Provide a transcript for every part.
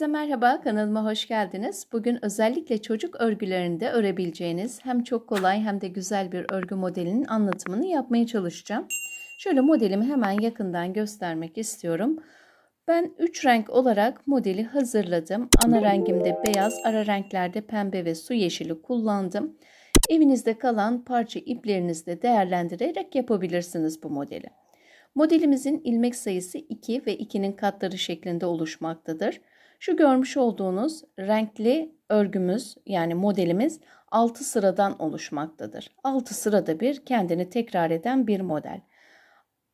Herkese merhaba, kanalıma hoş geldiniz. Bugün özellikle çocuk örgülerinde örebileceğiniz hem çok kolay hem de güzel bir örgü modelinin anlatımını yapmaya çalışacağım. Şöyle modelimi hemen yakından göstermek istiyorum. Ben 3 renk olarak modeli hazırladım. Ana rengimde beyaz, ara renklerde pembe ve su yeşili kullandım. Evinizde kalan parça iplerinizi de değerlendirerek yapabilirsiniz bu modeli. Modelimizin ilmek sayısı 2 ve 2'nin katları şeklinde oluşmaktadır. Şu görmüş olduğunuz renkli örgümüz yani modelimiz 6 sıradan oluşmaktadır. 6 sırada bir kendini tekrar eden bir model.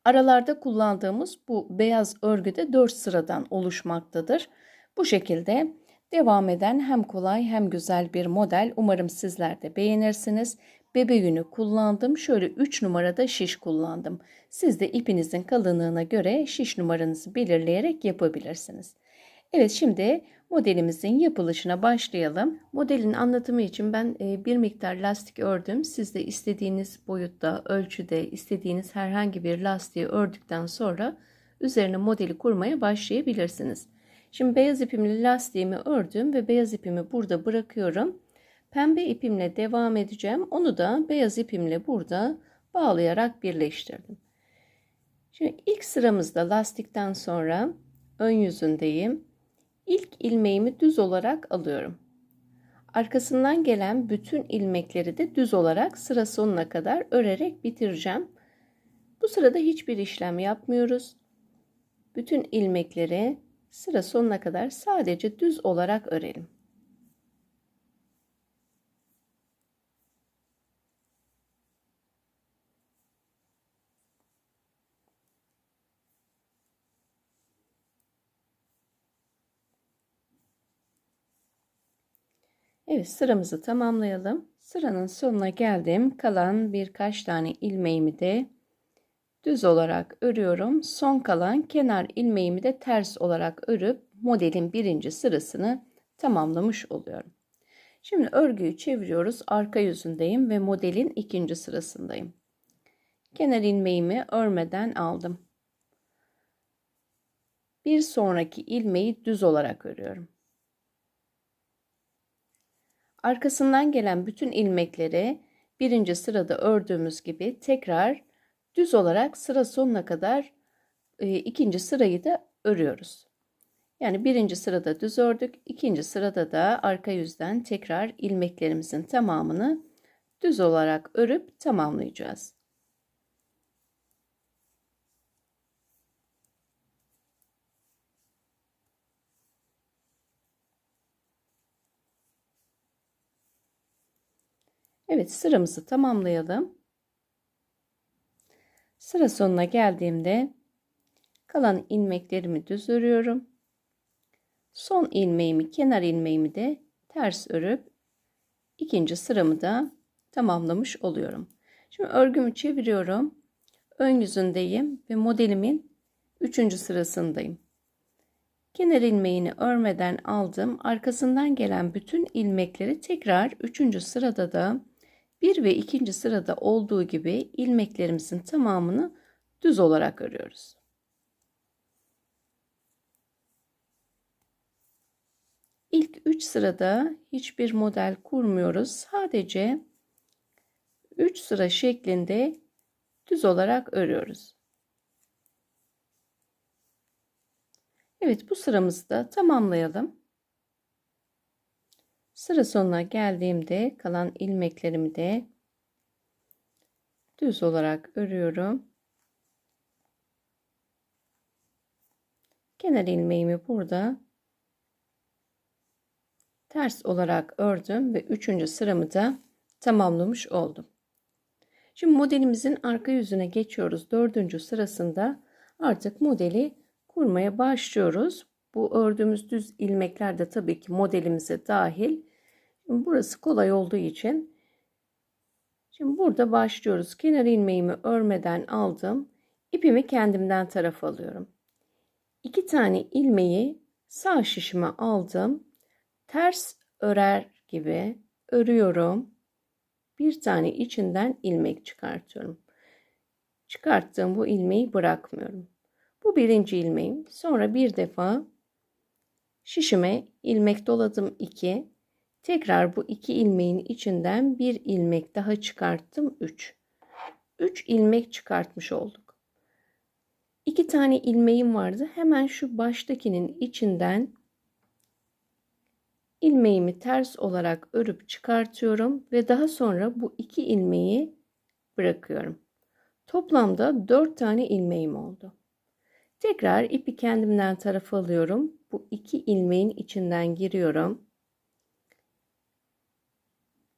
Aralarda kullandığımız bu beyaz örgüde 4 sıradan oluşmaktadır. Bu şekilde devam eden hem kolay hem güzel bir model. Umarım sizler de beğenirsiniz. Bebe yünü kullandım. Şöyle 3 numarada şiş kullandım. Siz de ipinizin kalınlığına göre şiş numaranızı belirleyerek yapabilirsiniz. Evet şimdi modelimizin yapılışına başlayalım. Modelin anlatımı için ben e, bir miktar lastik ördüm. Siz de istediğiniz boyutta, ölçüde, istediğiniz herhangi bir lastiği ördükten sonra üzerine modeli kurmaya başlayabilirsiniz. Şimdi beyaz ipimle lastiğimi ördüm ve beyaz ipimi burada bırakıyorum. Pembe ipimle devam edeceğim. Onu da beyaz ipimle burada bağlayarak birleştirdim. Şimdi ilk sıramızda lastikten sonra ön yüzündeyim. İlk ilmeğimi düz olarak alıyorum. Arkasından gelen bütün ilmekleri de düz olarak sıra sonuna kadar örerek bitireceğim. Bu sırada hiçbir işlem yapmıyoruz. Bütün ilmekleri sıra sonuna kadar sadece düz olarak örelim. Evet sıramızı tamamlayalım. Sıranın sonuna geldim. Kalan birkaç tane ilmeğimi de düz olarak örüyorum. Son kalan kenar ilmeğimi de ters olarak örüp modelin birinci sırasını tamamlamış oluyorum. Şimdi örgüyü çeviriyoruz. Arka yüzündeyim ve modelin ikinci sırasındayım. Kenar ilmeğimi örmeden aldım. Bir sonraki ilmeği düz olarak örüyorum. Arkasından gelen bütün ilmekleri birinci sırada ördüğümüz gibi tekrar düz olarak sıra sonuna kadar e, ikinci sırayı da örüyoruz. Yani birinci sırada düz ördük, ikinci sırada da arka yüzden tekrar ilmeklerimizin tamamını düz olarak örüp tamamlayacağız. Evet sıramızı tamamlayalım. Sıra sonuna geldiğimde kalan ilmeklerimi düz örüyorum. Son ilmeğimi kenar ilmeğimi de ters örüp ikinci sıramı da tamamlamış oluyorum. Şimdi örgümü çeviriyorum. Ön yüzündeyim ve modelimin üçüncü sırasındayım. Kenar ilmeğini örmeden aldım. Arkasından gelen bütün ilmekleri tekrar üçüncü sırada da bir ve ikinci sırada olduğu gibi ilmeklerimizin tamamını düz olarak örüyoruz. İlk 3 sırada hiçbir model kurmuyoruz. Sadece 3 sıra şeklinde düz olarak örüyoruz. Evet bu sıramızı da tamamlayalım. Sıra sonuna geldiğimde kalan ilmeklerimi de düz olarak örüyorum. Kenar ilmeğimi burada ters olarak ördüm ve üçüncü sıramı da tamamlamış oldum. Şimdi modelimizin arka yüzüne geçiyoruz. Dördüncü sırasında artık modeli kurmaya başlıyoruz. Bu ördüğümüz düz ilmekler de tabii ki modelimize dahil. Burası kolay olduğu için şimdi burada başlıyoruz. Kenar ilmeğimi örmeden aldım. İpimi kendimden taraf alıyorum. İki tane ilmeği sağ şişime aldım. Ters örer gibi örüyorum. Bir tane içinden ilmek çıkartıyorum. Çıkarttığım bu ilmeği bırakmıyorum. Bu birinci ilmeğim. Sonra bir defa Şişime ilmek doladım 2. Tekrar bu iki ilmeğin içinden bir ilmek daha çıkarttım 3. 3 ilmek çıkartmış olduk. 2 tane ilmeğim vardı. Hemen şu baştakinin içinden ilmeğimi ters olarak örüp çıkartıyorum ve daha sonra bu iki ilmeği bırakıyorum. Toplamda 4 tane ilmeğim oldu. Tekrar ipi kendimden tarafa alıyorum. Bu iki ilmeğin içinden giriyorum.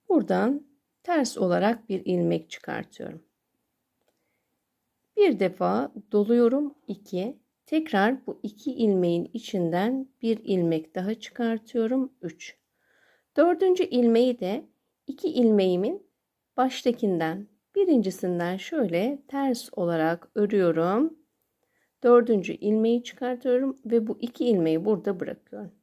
Buradan ters olarak bir ilmek çıkartıyorum. Bir defa doluyorum 2. Tekrar bu iki ilmeğin içinden bir ilmek daha çıkartıyorum 3. Dördüncü ilmeği de iki ilmeğimin baştakinden birincisinden şöyle ters olarak örüyorum. Dördüncü ilmeği çıkartıyorum ve bu iki ilmeği burada bırakıyorum.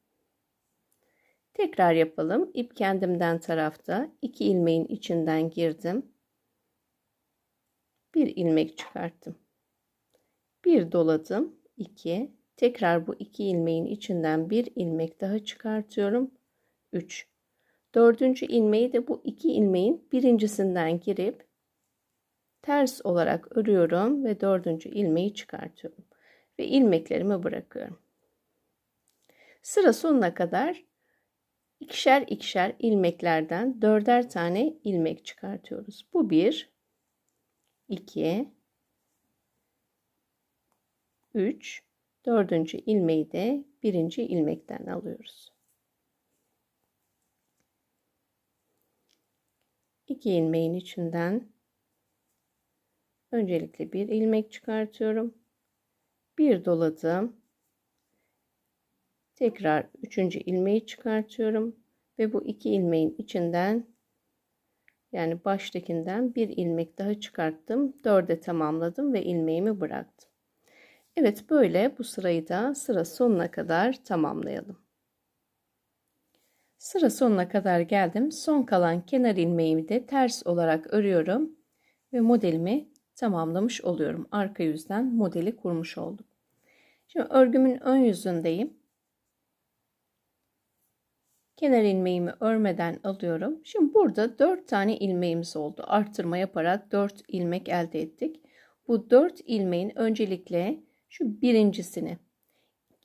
Tekrar yapalım. İp kendimden tarafta iki ilmeğin içinden girdim. Bir ilmek çıkarttım. Bir doladım. 2. Tekrar bu iki ilmeğin içinden bir ilmek daha çıkartıyorum. 3. Dördüncü ilmeği de bu iki ilmeğin birincisinden girip ters olarak örüyorum ve dördüncü ilmeği çıkartıyorum ve ilmeklerimi bırakıyorum. Sıra sonuna kadar ikişer ikişer ilmeklerden dörder tane ilmek çıkartıyoruz. Bu bir, iki, üç, dördüncü ilmeği de birinci ilmekten alıyoruz. İki ilmeğin içinden öncelikle bir ilmek çıkartıyorum. Bir doladım. Tekrar üçüncü ilmeği çıkartıyorum ve bu iki ilmeğin içinden yani baştakinden bir ilmek daha çıkarttım. Dörde tamamladım ve ilmeğimi bıraktım. Evet böyle bu sırayı da sıra sonuna kadar tamamlayalım. Sıra sonuna kadar geldim. Son kalan kenar ilmeğimi de ters olarak örüyorum ve modelimi tamamlamış oluyorum. Arka yüzden modeli kurmuş oldum. Şimdi örgümün ön yüzündeyim. Kenar ilmeğimi örmeden alıyorum. Şimdi burada 4 tane ilmeğimiz oldu. Arttırma yaparak 4 ilmek elde ettik. Bu 4 ilmeğin öncelikle şu birincisini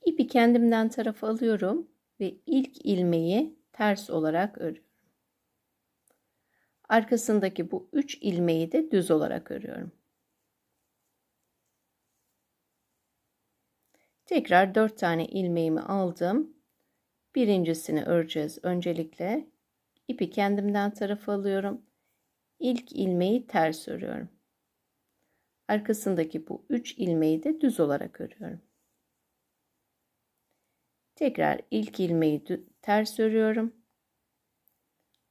ipi kendimden tarafa alıyorum ve ilk ilmeği ters olarak örüyorum. Arkasındaki bu 3 ilmeği de düz olarak örüyorum. Tekrar 4 tane ilmeğimi aldım. Birincisini öreceğiz öncelikle. İpi kendimden tarafa alıyorum. İlk ilmeği ters örüyorum. Arkasındaki bu 3 ilmeği de düz olarak örüyorum. Tekrar ilk ilmeği ters örüyorum.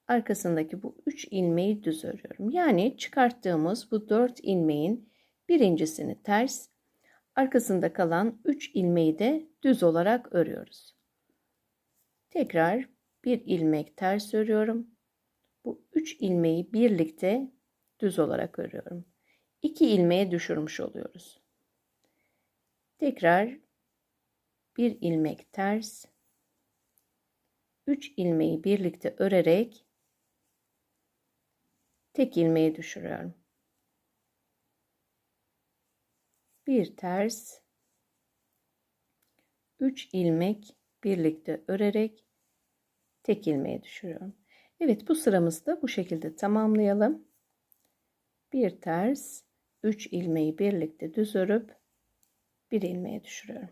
Arkasındaki bu 3 ilmeği düz örüyorum. Yani çıkarttığımız bu 4 ilmeğin birincisini ters, arkasında kalan 3 ilmeği de düz olarak örüyoruz. Tekrar bir ilmek ters örüyorum. Bu 3 ilmeği birlikte düz olarak örüyorum. 2 ilmeğe düşürmüş oluyoruz. Tekrar bir ilmek ters 3 ilmeği birlikte örerek tek ilmeğe düşürüyorum. Bir ters 3 ilmek birlikte örerek tek ilmeğe düşürüyorum. Evet bu sıramızda bu şekilde tamamlayalım. Bir ters 3 ilmeği birlikte düz örüp bir ilmeğe düşürüyorum.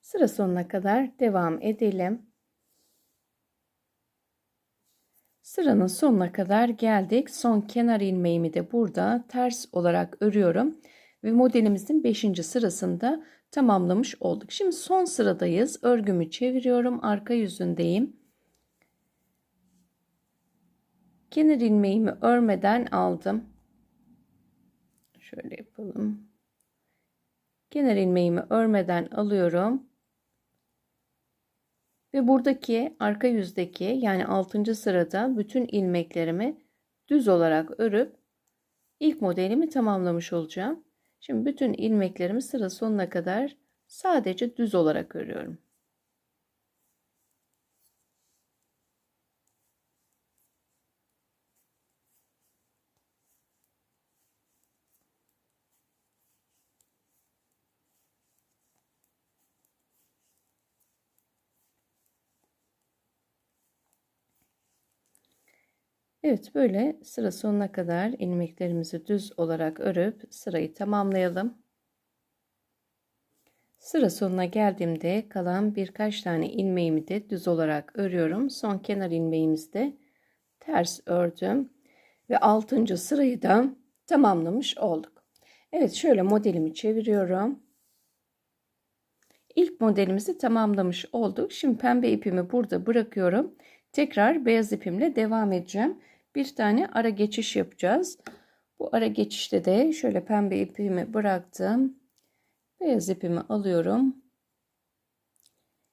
Sıra sonuna kadar devam edelim. Sıranın sonuna kadar geldik. Son kenar ilmeğimi de burada ters olarak örüyorum ve modelimizin 5. sırasında tamamlamış olduk. Şimdi son sıradayız. Örgümü çeviriyorum. Arka yüzündeyim. Kenar ilmeğimi örmeden aldım. Şöyle yapalım. Kenar ilmeğimi örmeden alıyorum. Ve buradaki arka yüzdeki yani 6. sırada bütün ilmeklerimi düz olarak örüp ilk modelimi tamamlamış olacağım. Şimdi bütün ilmeklerimi sıra sonuna kadar sadece düz olarak örüyorum. Evet böyle sıra sonuna kadar ilmeklerimizi düz olarak örüp sırayı tamamlayalım. Sıra sonuna geldiğimde kalan birkaç tane ilmeğimi de düz olarak örüyorum. Son kenar ilmeğimizi de ters ördüm ve 6. sırayı da tamamlamış olduk. Evet şöyle modelimi çeviriyorum. İlk modelimizi tamamlamış olduk. Şimdi pembe ipimi burada bırakıyorum. Tekrar beyaz ipimle devam edeceğim bir tane ara geçiş yapacağız. Bu ara geçişte de şöyle pembe ipimi bıraktım. Beyaz ipimi alıyorum.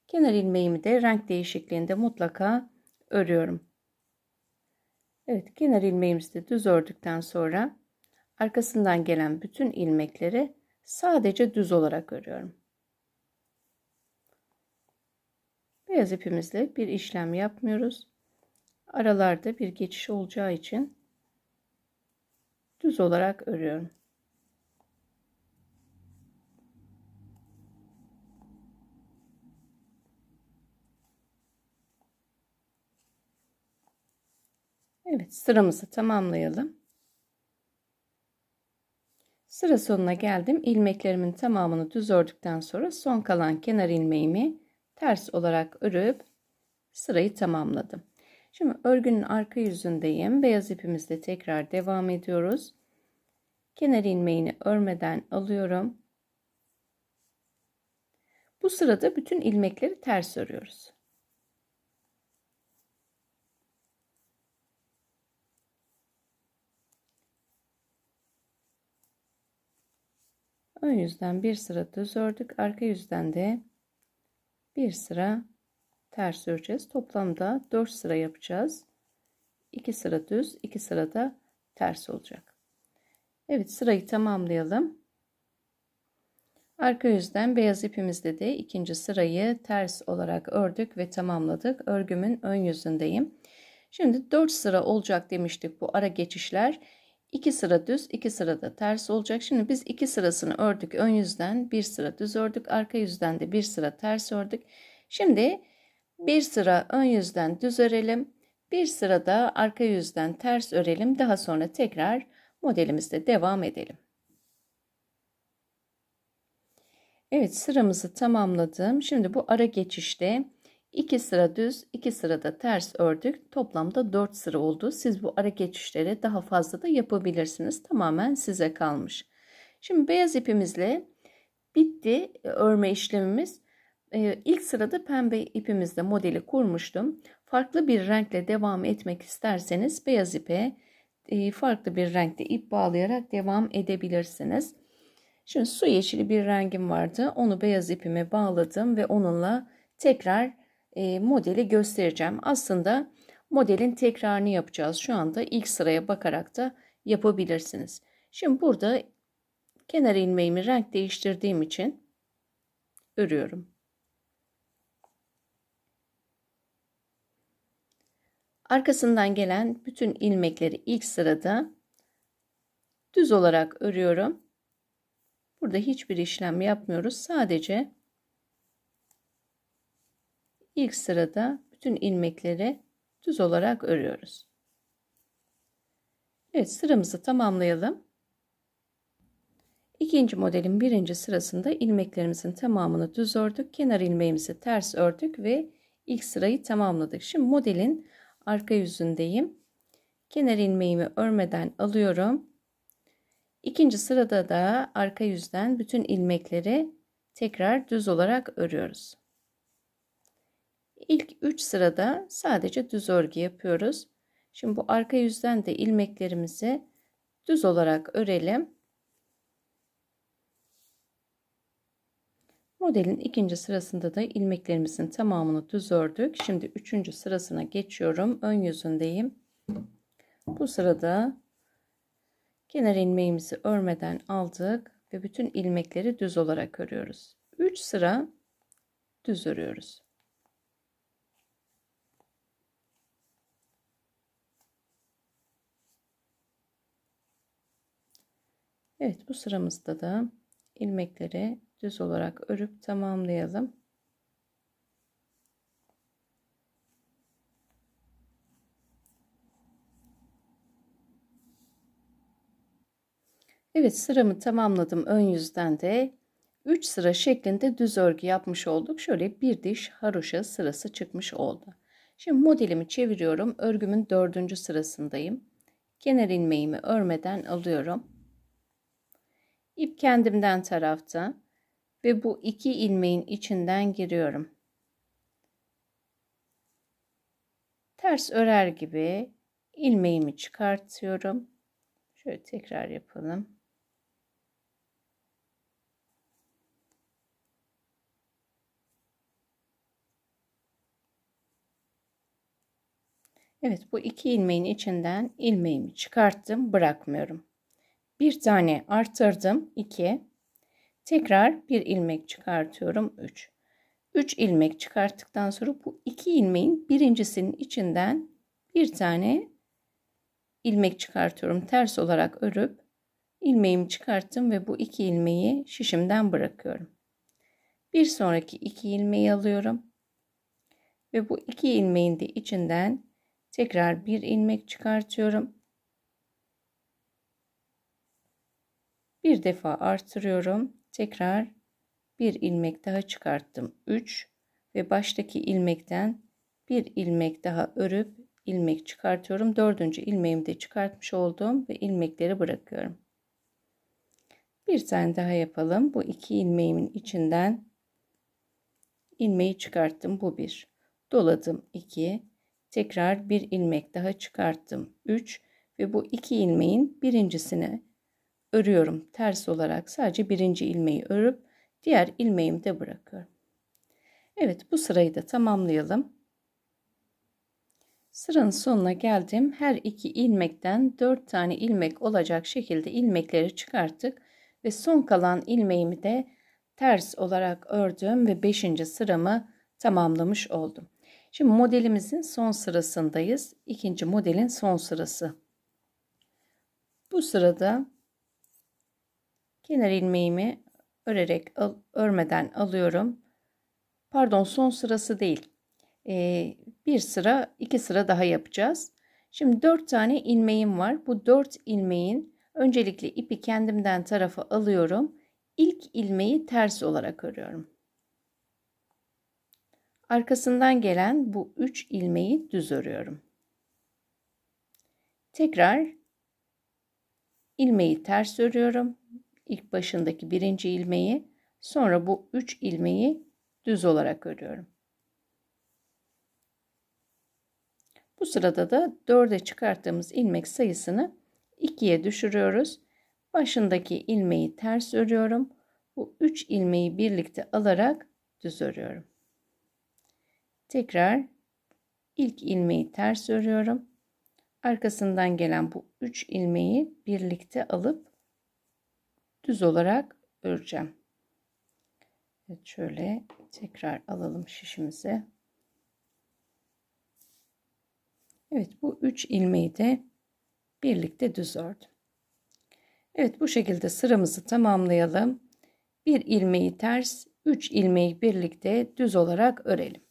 Kenar ilmeğimi de renk değişikliğinde mutlaka örüyorum. Evet kenar ilmeğimizi de düz ördükten sonra arkasından gelen bütün ilmekleri sadece düz olarak örüyorum. Beyaz ipimizle bir işlem yapmıyoruz aralarda bir geçiş olacağı için düz olarak örüyorum. Evet sıramızı tamamlayalım. Sıra sonuna geldim. İlmeklerimin tamamını düz ördükten sonra son kalan kenar ilmeğimi ters olarak örüp sırayı tamamladım. Şimdi örgünün arka yüzündeyim. Beyaz ipimizle tekrar devam ediyoruz. Kenar ilmeğini örmeden alıyorum. Bu sırada bütün ilmekleri ters örüyoruz. Ön yüzden bir sıra düz ördük. Arka yüzden de bir sıra ters öreceğiz. Toplamda 4 sıra yapacağız. 2 sıra düz, 2 sıra da ters olacak. Evet sırayı tamamlayalım. Arka yüzden beyaz ipimizde de ikinci sırayı ters olarak ördük ve tamamladık. Örgümün ön yüzündeyim. Şimdi 4 sıra olacak demiştik bu ara geçişler. 2 sıra düz, 2 sıra da ters olacak. Şimdi biz 2 sırasını ördük ön yüzden, bir sıra düz ördük, arka yüzden de bir sıra ters ördük. Şimdi bir sıra ön yüzden düz örelim. Bir sıra da arka yüzden ters örelim. Daha sonra tekrar modelimizde devam edelim. Evet sıramızı tamamladım. Şimdi bu ara geçişte 2 sıra düz, 2 sırada ters ördük. Toplamda 4 sıra oldu. Siz bu ara geçişleri daha fazla da yapabilirsiniz. Tamamen size kalmış. Şimdi beyaz ipimizle bitti örme işlemimiz. Ee, ilk sırada pembe ipimizde modeli kurmuştum. Farklı bir renkle devam etmek isterseniz beyaz ipe e, farklı bir renkte ip bağlayarak devam edebilirsiniz. Şimdi su yeşili bir rengim vardı. Onu beyaz ipime bağladım ve onunla tekrar e, modeli göstereceğim. Aslında modelin tekrarını yapacağız. Şu anda ilk sıraya bakarak da yapabilirsiniz. Şimdi burada kenar ilmeğimi renk değiştirdiğim için örüyorum. Arkasından gelen bütün ilmekleri ilk sırada düz olarak örüyorum. Burada hiçbir işlem yapmıyoruz. Sadece ilk sırada bütün ilmekleri düz olarak örüyoruz. Evet sıramızı tamamlayalım. İkinci modelin birinci sırasında ilmeklerimizin tamamını düz ördük. Kenar ilmeğimizi ters ördük ve ilk sırayı tamamladık. Şimdi modelin arka yüzündeyim. Kenar ilmeğimi örmeden alıyorum. İkinci sırada da arka yüzden bütün ilmekleri tekrar düz olarak örüyoruz. İlk 3 sırada sadece düz örgü yapıyoruz. Şimdi bu arka yüzden de ilmeklerimizi düz olarak örelim. Modelin ikinci sırasında da ilmeklerimizin tamamını düz ördük. Şimdi üçüncü sırasına geçiyorum. Ön yüzündeyim. Bu sırada kenar ilmeğimizi örmeden aldık ve bütün ilmekleri düz olarak örüyoruz. 3 sıra düz örüyoruz. Evet bu sıramızda da ilmekleri düz olarak örüp tamamlayalım. Evet sıramı tamamladım ön yüzden de 3 sıra şeklinde düz örgü yapmış olduk. Şöyle bir diş haroşa sırası çıkmış oldu. Şimdi modelimi çeviriyorum. Örgümün dördüncü sırasındayım. Kenar ilmeğimi örmeden alıyorum. İp kendimden tarafta ve bu iki ilmeğin içinden giriyorum. Ters örer gibi ilmeğimi çıkartıyorum. Şöyle tekrar yapalım. Evet bu iki ilmeğin içinden ilmeğimi çıkarttım bırakmıyorum. Bir tane artırdım 2. Tekrar bir ilmek çıkartıyorum 3. 3 ilmek çıkarttıktan sonra bu iki ilmeğin birincisinin içinden bir tane ilmek çıkartıyorum. Ters olarak örüp ilmeğimi çıkarttım ve bu iki ilmeği şişimden bırakıyorum. Bir sonraki iki ilmeği alıyorum. Ve bu iki ilmeğin de içinden Tekrar bir ilmek çıkartıyorum. Bir defa artırıyorum. Tekrar bir ilmek daha çıkarttım. 3 ve baştaki ilmekten bir ilmek daha örüp ilmek çıkartıyorum. Dördüncü ilmeğimi de çıkartmış oldum ve ilmekleri bırakıyorum. Bir tane daha yapalım. Bu iki ilmeğimin içinden ilmeği çıkarttım. Bu bir. Doladım 2. Tekrar bir ilmek daha çıkarttım. 3 ve bu iki ilmeğin birincisini örüyorum. Ters olarak sadece birinci ilmeği örüp diğer ilmeğimi de bırakıyorum. Evet bu sırayı da tamamlayalım. Sıranın sonuna geldim. Her iki ilmekten 4 tane ilmek olacak şekilde ilmekleri çıkarttık ve son kalan ilmeğimi de ters olarak ördüm ve 5. sıramı tamamlamış oldum. Şimdi modelimizin son sırasındayız. İkinci modelin son sırası. Bu sırada kenar ilmeğimi örerek al, örmeden alıyorum. Pardon son sırası değil. Ee, bir sıra iki sıra daha yapacağız. Şimdi dört tane ilmeğim var. Bu dört ilmeğin öncelikle ipi kendimden tarafa alıyorum. İlk ilmeği ters olarak örüyorum. Arkasından gelen bu 3 ilmeği düz örüyorum. Tekrar ilmeği ters örüyorum. İlk başındaki birinci ilmeği, sonra bu 3 ilmeği düz olarak örüyorum. Bu sırada da 4'e çıkarttığımız ilmek sayısını 2'ye düşürüyoruz. Başındaki ilmeği ters örüyorum. Bu 3 ilmeği birlikte alarak düz örüyorum. Tekrar ilk ilmeği ters örüyorum. Arkasından gelen bu 3 ilmeği birlikte alıp düz olarak öreceğim. Evet şöyle tekrar alalım şişimizi. Evet bu 3 ilmeği de birlikte düz ördüm. Evet bu şekilde sıramızı tamamlayalım. Bir ilmeği ters, 3 ilmeği birlikte düz olarak örelim.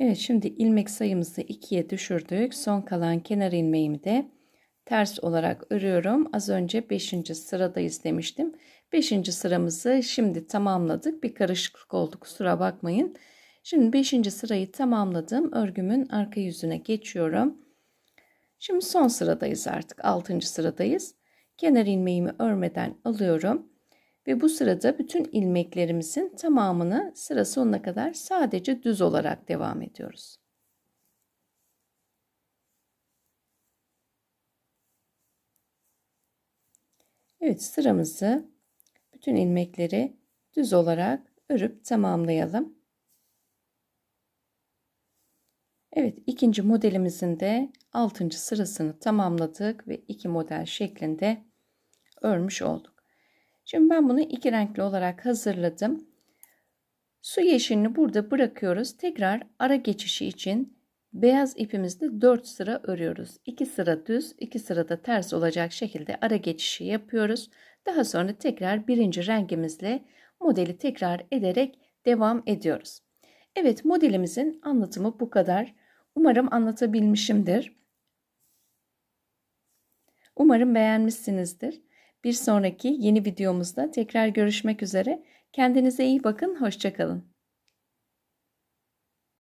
Evet şimdi ilmek sayımızı 2'ye düşürdük. Son kalan kenar ilmeğimi de ters olarak örüyorum. Az önce 5. sıradayız demiştim. 5. sıramızı şimdi tamamladık. Bir karışıklık oldu kusura bakmayın. Şimdi 5. sırayı tamamladım. Örgümün arka yüzüne geçiyorum. Şimdi son sıradayız artık. 6. sıradayız. Kenar ilmeğimi örmeden alıyorum. Ve bu sırada bütün ilmeklerimizin tamamını sıra sonuna kadar sadece düz olarak devam ediyoruz. Evet sıramızı bütün ilmekleri düz olarak örüp tamamlayalım. Evet ikinci modelimizin de 6. sırasını tamamladık ve iki model şeklinde örmüş olduk. Şimdi ben bunu iki renkli olarak hazırladım. Su yeşilini burada bırakıyoruz. Tekrar ara geçişi için beyaz ipimizde 4 sıra örüyoruz. 2 sıra düz, 2 sıra da ters olacak şekilde ara geçişi yapıyoruz. Daha sonra tekrar birinci rengimizle modeli tekrar ederek devam ediyoruz. Evet modelimizin anlatımı bu kadar. Umarım anlatabilmişimdir. Umarım beğenmişsinizdir. Bir sonraki yeni videomuzda tekrar görüşmek üzere. Kendinize iyi bakın, hoşçakalın.